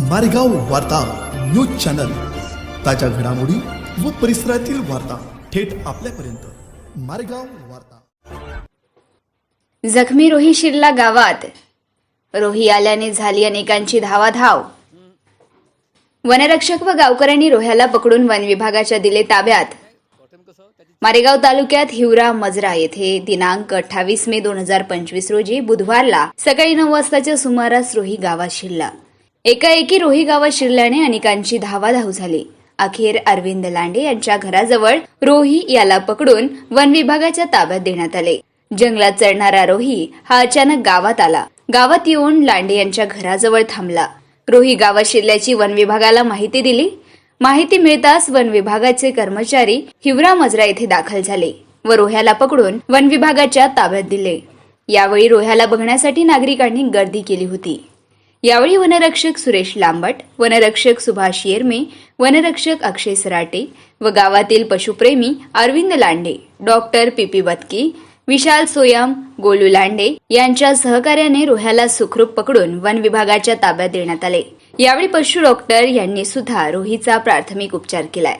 मारेगाव वार्ता news channel. ताज्या घडामोडी व परिसरातील वार्ता थेट आपल्यापर्यंत. मारेगाव वार्ता. जखमी रोही शिरला गावात. रोही आल्याने झाली अनेकांची धावाधाव. वनरक्षक व गावकऱ्यांनी रोह्याला पकडून वन विभागाच्या दिले ताब्यात. मारेगाव तालुक्यात हिवरा मजरा येथे दिनांक अठ्ठावीस मे दोन हजार पंचवीस रोजी बुधवारला सकाळी नऊ वाजताच्या सुमारास रोही गावात शिरला. एकाएकी रोही गावात शिरल्याने अनेकांची धावाधाव झाली. अखेर अरविंद लांडे यांच्या घराजवळ रोही याला पकडून वन विभागाच्या ताब्यात देण्यात आले. जंगलात चढणारा रोही हा अचानक गावात आला. गावात येऊन लांडे यांच्या घराजवळ थांबला. रोही गावात शिरल्याची वन विभागाला माहिती दिली. माहिती मिळताच वन विभागाचे कर्मचारी हिवरा मजरा येथे दाखल झाले व रोह्याला पकडून वन विभागाच्या ताब्यात दिले. यावेळी रोह्याला बघण्यासाठी नागरिकांनी गर्दी केली होती. यावेळी वनरक्षक सुरेश लांबट वनरक्षक सुभाष येरमे वनरक्षक अक्षय सराटे व गावातील पशुप्रेमी Arvind Lande doctor P P Batki Vishal Soyam Golu Lande यांच्या सहकार्याने रोह्याला सुखरूप पकडून वन विभागाच्या ताब्यात देण्यात आले. यावेळी पशु डॉक्टर यांनी सुद्धा रोहीचा प्राथमिक उपचार केलाय.